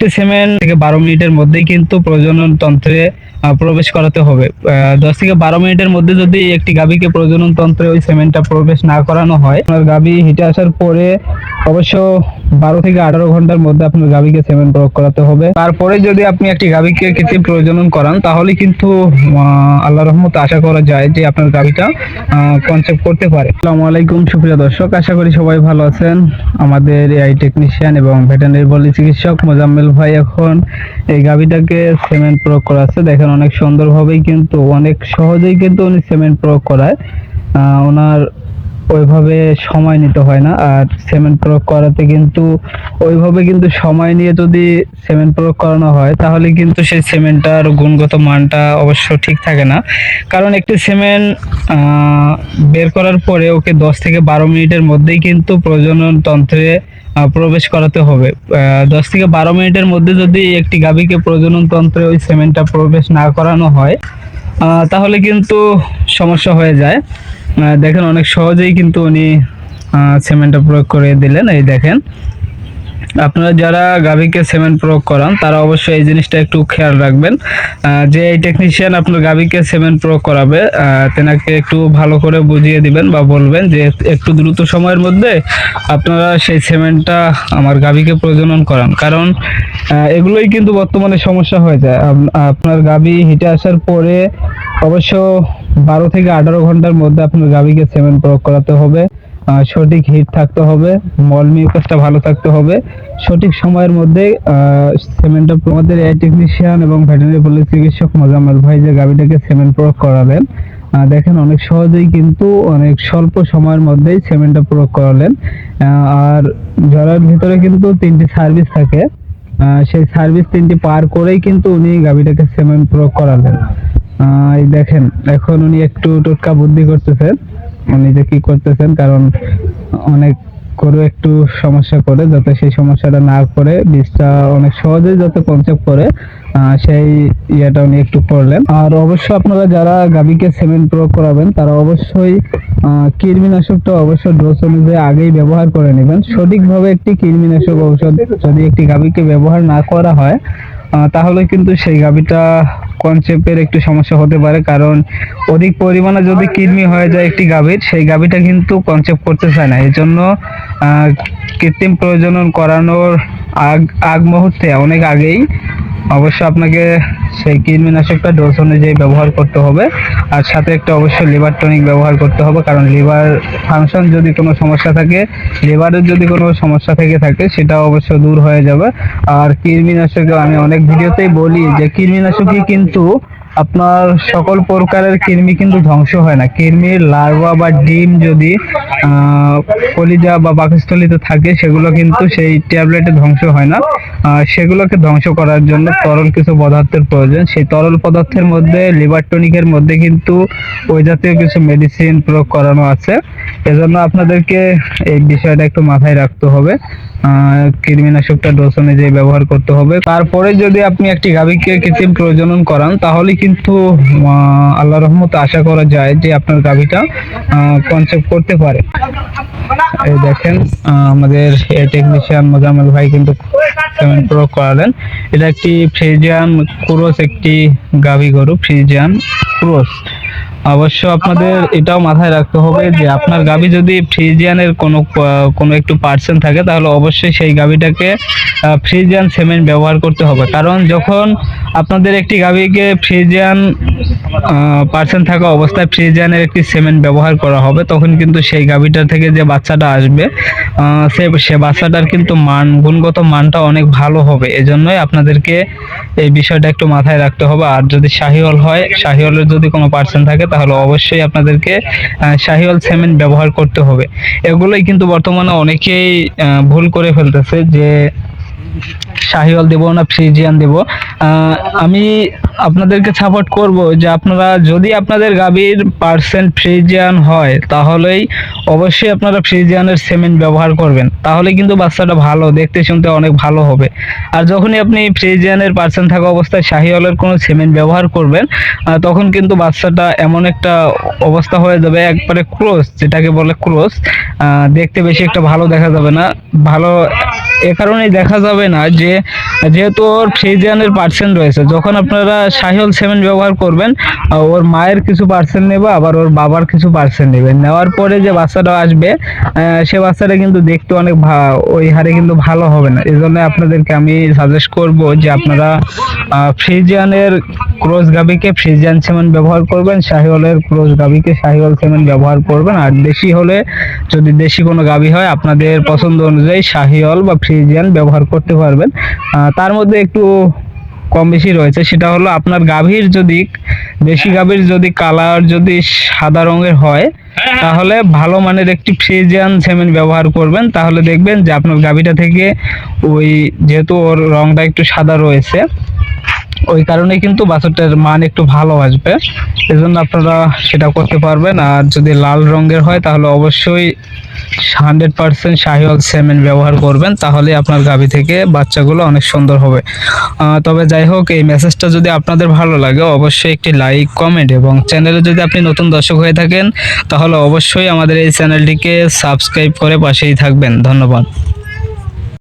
Cement থেকে বারো মিনিটের মধ্যেই কিন্তু প্রজনন তন্ত্রে প্রবেশ করাতে হবে। দশ থেকে বারো মিনিটের মধ্যে যদি একটি গাভীকে প্রজনন তন্ত্রে ওই সিমেন্টটা প্রবেশ না করানো হয়, আপনার গাভী হিটে আসার পরে অবশ্য বারো থেকে আঠারো ঘণ্টার মধ্যে আপনার গাভীকে সিমেন্ট প্রয়োগ করাতে হবে। তারপরে যদি আপনি একটি গাভীকে কৃত্রিম প্রজনন করান, তাহলে কিন্তু আল্লাহ রহমত আশা করা যায় যে আপনার গাভীটা কনসেপ্ট করতে পারে। আসসালামু আলাইকুম, সুপ্রিয় দর্শক, আশা করি সবাই ভালো আছেন। আমাদের এআই টেকনিশিয়ান এবং ভেটেনারি বলি চিকিৎসক মোজাম্মেল ভাই এখন এই গাভীটাকে সিমেন্ট প্রয়োগ করাচ্ছে দেখেন অনেক সুন্দরভাবেই কিন্তু অনেক সহজেই কিন্তু উনি সিমেন্ট প্রয়োগ করায়। ওনার ওইভাবে সময় নিতে হয় না। আর সিমেন্ট প্রয়োগ করাতে কিন্তু, ওইভাবে কিন্তু সময় নিয়ে যদি সিমেন্ট প্রয়োগ করানো হয়, তাহলে কিন্তু সেই সিমেন্টটার গুণগত মানটা অবশ্য ঠিক থাকে না। কারণ একটি সিমেন্ট বের করার পরে ওকে দশ থেকে বারো মিনিটের মধ্যেই কিন্তু প্রজনন তন্ত্রে প্রবেশ করাতে হবে। দশ থেকে বারো মিনিটের মধ্যে যদি একটি গাভীকে প্রজনন তন্ত্রে ওই সিমেন্টটা প্রবেশ না করানো হয় তাহলে কিন্তু সমস্যা হয়ে যায়। দেখেন অনেক সহজেই কিন্তু উনি সিমেন্টটা প্রয়োগ করে দিলেন, এই দেখেন। আপনারা যারা গাভীকে সিমেন্ট প্রয়োগ করান, তারা অবশ্যই এই জিনিসটা একটু খেয়াল রাখবেন। যে এই টেকনিশিয়ান আপনার গাভীকে সিমেন্ট প্রয়োগ করাবে তেনাকে একটু ভালো করে বুঝিয়ে দিবেন বা বলবেন যে একটু দ্রুত সময়ের মধ্যে আপনারা সেই সিমেন্টটা আমার গাভীকে প্রজনন করান। কারণ এগুলোই কিন্তু বর্তমানে সমস্যা হয়ে যায়। আপ- আপনার গাভী হিটে আসার পরে অবশ্য বারো থেকে আঠারো ঘণ্টার মধ্যে আপনার গাভীকে সিমেন্ট প্রয়োগ করাতে হবে। সঠিক হিট থাকতে হবে, মল মিউকাসটা ভালো থাকতে হবে। সঠিক সময়ের মধ্যে সিমেন্টটা আমাদের এয়ার টেকনিশিয়ান এবং ভেটেরিনারি পল্লী চিকিৎসক মোজাম্মেল ভাই যে গাভীটাকে সিমেন্ট প্রয়োগ করালেন দেখেন অনেক সহজেই কিন্তু অনেক স্বল্প সময়ের মধ্যেই সিমেন্টটা প্রয়োগ করালেন। আর জলের ভিতরে কিন্তু তিনটি সার্ভিস থাকে। সেই সার্ভিস তিনটি পার করেই কিন্তু উনি গাভীটাকে সিমেন্ট প্রয়োগ করালেন। এই দেখেন, এখন উনি একটু টোটকা বুদ্ধি করতেছেন। উনি যে কি করতেছেন, কারণ অনেক করে একটু সমস্যা করে, যাতে সেই সমস্যাটা না করে, বীজটা অনেক সহজেই যাতে কনসেপ্ট করে সেই ইয়েটা উনি একটু করলেন। আর অবশ্যই আপনারা যারা গাভীকে সিমেন্ট প্রয়োগ করাবেন, তারা অবশ্যই কৃমিনাশকটা অবশ্যই ডোজ অনুযায়ী আগেই ব্যবহার করে নেবেন। সঠিকভাবে একটি কৃমিনাশক ঔষধ যদি একটি গাভীকে ব্যবহার না করা হয় তাহলে কিন্তু সেই গাভীটা কনসেপ্টের একটু সমস্যা হতে পারে কারণ অধিক পরিমাণে যদি কৃমি হয়ে যায় একটি গাভীর সেই গাভীটা কিন্তু কনসেপ্ট করতে চায় না। এই জন্য আহ, কৃত্রিম প্রজনন করানোর আগ আগ মুহূর্তে অনেক আগেই অবশ্য আপনাকে সেই কৃমিনাশকটা ডোজ অনুযায়ী ব্যবহার করতে হবে, আর সাথে একটা অবশ্যই লিভার টনিক ব্যবহার করতে হবে, কারণ লিভার ফাংশন যদি কোনো সমস্যা থাকে লিভারের যদি কোনো সমস্যা থেকে থাকে, সেটা অবশ্য দূর হয়ে যাবে। আর কৃমিনাশকে আমি অনেক ভিডিওতেই বলি যে, কৃমিনাশকই কিন্তু আপনার সকল প্রকারের কৃমি কিন্তু ধ্বংস হয় না। কৃমির লার্ভা বা ডিম যদি কলিজা বা পাকস্থলিতে থাকে, সেগুলো কিন্তু সেই ট্যাবলেটে ধ্বংস হয় না। সেগুলোকে ধ্বংস করার জন্য তরল কিছু পদার্থের প্রয়োজন। সেই তরল পদার্থের মধ্যে, লিভার টনিকের মধ্যে কিন্তু ওই জাতীয় কিছু মেডিসিন প্রয়োগ করানো আছে। এজন্য আপনাদেরকে এই বিষয়টা একটু মাথায় রাখতে হবে। কৃমিনাশকটা ডোজ অনুযায়ী ব্যবহার করতে হবে। তারপরে যদি আপনি একটি গাভীকে কৃত্রিম প্রজনন করান, তাহলে কিন্তু আল্লাহ রহমতে আশা করা যায় যে আপনার গাভীটা কনসেপ্ট করতে পারে। এই দেখেন আমাদের টেকনিশিয়ান মোজাম্মেল ভাই কিন্তু প্রয়োগ করালেন। এটা একটি ফ্রিজিয়ান ক্রোস একটি গাভী গরু ফ্রিজিয়ান ক্রোস অবশ্য আপনাদের এটাও মাথায় রাখতে হবে যে আপনার গাভী যদি ফ্রিজিয়ানের কোনো কোনো একটু পার্সেন্ট থাকে তাহলে অবশ্যই সেই গাভীটাকে ফ্রিজিয়ান সিমেন্ট ব্যবহার করতে হবে। কারণ যখন আপনাদের একটি গাভীকে ফ্রিজিয়ান পার্সেন্ট থাকা অবস্থায় ফ্রিজিয়ানের একটি সিমেন্ট ব্যবহার করা হবে তখন কিন্তু সেই গাভীটা থেকে যে বাচ্চাটা আসবে সে সে বাচ্চাটার কিন্তু মান গুণগত মানটা অনেক ভালো হবে। এজন্যই আপনাদেরকে এই বিষয়টা একটু মাথায় রাখতে হবে। আর যদি শাহিওল হয় শাহিওলের যদি কোনো পার্সেন্ট থাকে তাহলে অবশ্যই আপনাদেরকে শাহিওয়াল সিমেন্ট ব্যবহার করতে হবে। এগুলোই কিন্তু বর্তমানে অনেকেই ভুল করে ফেলতেছে যে, শাহিওয়াল দেব না, ফ্রিজিয়ান দেব। আমি আপনাদেরকে সাপোর্ট করব যে আপনারা যদি আপনাদের গাভীর পার্সেন্ট ফ্রিজিয়ান হয়, তাহলেই অবশ্যই আপনারা ফ্রিজিয়ানের সিমেন্ট ব্যবহার করবেন। তাহলে কিন্তু বাচ্চাটা ভালো, দেখতে শুনতে অনেক ভালো হবে। আর যখনই আপনি ফ্রিজিয়ানের পার্সেন্ট থাকা অবস্থায় শাহিওয়ালের কোনো সিমেন্ট ব্যবহার করবেন তখন কিন্তু বাচ্চাটা এমন একটা অবস্থা হয়ে যাবে, একবারে ক্লোজ যেটাকে বলে ক্লোজ দেখতে বেশি একটা ভালো দেখা যাবে না। ভালো, এ কারণেই দেখা যাবে না যে যেহেতু ওর ফ্রিজিয়ানের পার্সেন্ট রয়েছে, যখন আপনারা সাহিওল সেভেন ব্যবহার করবেন ওর মায়ের কিছু পার্সেন্ট নেবে, আবার ওর বাবার কিছু পার্সেন্ট নেবেন নেওয়ার পরে যে বাচ্চাটা আসবে সে বাচ্চাটা কিন্তু দেখতে অনেক ওই হারে কিন্তু ভালো হবে না। এই জন্য আপনাদেরকে আমি সাজেস্ট করব যে আপনারা ফ্রিজিয়ানের ক্রোজ গাবিকে ফ্রিজিয়ান সেমেন্ট ব্যবহার করবেন শাহিওয়ালের ক্রোজ গাবিকে শাহিওয়াল সেমেন্ট ব্যবহার করবেন। আর দেশি হলে যদি দেশি কোনো গাবি হয়, আপনাদের পছন্দ অনুযায়ী শাহিওয়াল বা ফ্রিজিয়ান ব্যবহার করতে পারবেন। তার মধ্যে একটু কম বেশি রয়েছে। সেটা হলো আপনার গাভীর যদি, দেশি গাভীর যদি কালার যদি সাদা রঙের হয়, তাহলে ভালো মানের একটি ফ্রিজিয়ান সেমেন্ট ব্যবহার করবেন। তাহলে দেখবেন যে আপনার গাভীটা থেকে ওই যেহেতু ওর রংটা একটু সাদা রয়েছে ওই কারণে কিন্তু বাছুরটার মান একটু ভালো আসবে। এজন্য আপনারা সেটা করতে পারবেন। আর যদি লাল রঙের হয়, তাহলে অবশ্যই হান্ড্রেড পার্সেন্ট শাহিওয়াল সেমেন্ট ব্যবহার করবেন। তাহলে আপনার গাভী থেকে বাচ্চাগুলো অনেক সুন্দর হবে। তবে যাই হোক, এই মেসেজটা যদি আপনাদের ভালো লাগে, অবশ্যই একটি লাইক কমেন্ট এবং চ্যানেলে যদি আপনি নতুন দর্শক হয়ে থাকেন, তাহলে অবশ্যই আমাদের এই চ্যানেলটিকে সাবস্ক্রাইব করে পাশেই থাকবেন। ধন্যবাদ।